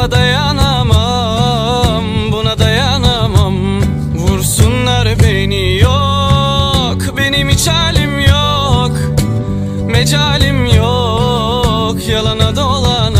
Buna dayanamam, buna dayanamam. Vursunlar beni yok, benim hiç halim yok Mecalim yok, yalana dolana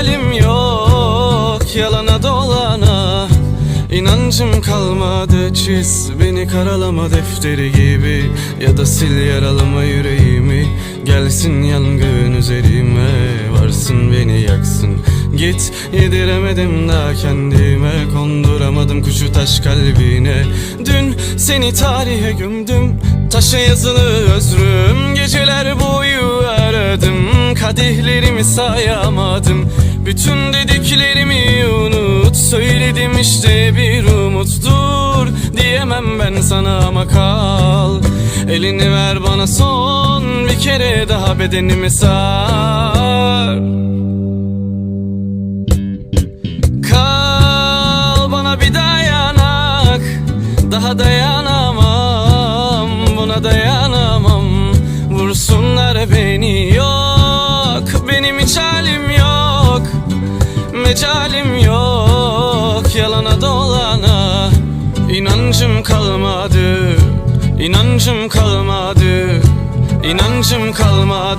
Mecalim yok Yalana dolana. İnancım kalmadı çiz Beni karalama defteri gibi. Ya da sil yaralama yüreğimi. Gelsin yangın üzerime Varsın beni yaksın. Git yediremedim daha kendime. Konduramadım kuşu taş kalbine. Dün seni tarihe gömdüm Taşa yazılı özrüm. Geceler boyu aradım Kadehlerimi sayamadım Bütün dediklerimi unut Söyledim işte bir umut Dur diyemem ben sana ama kal. Elini ver bana son bir kere daha bedenimi sar. Kal bana bir dayanak Daha dayanamam Mecalim yok Yalana dolana. İnancım kalmadı İnancım kalmadı İnancım kalmadı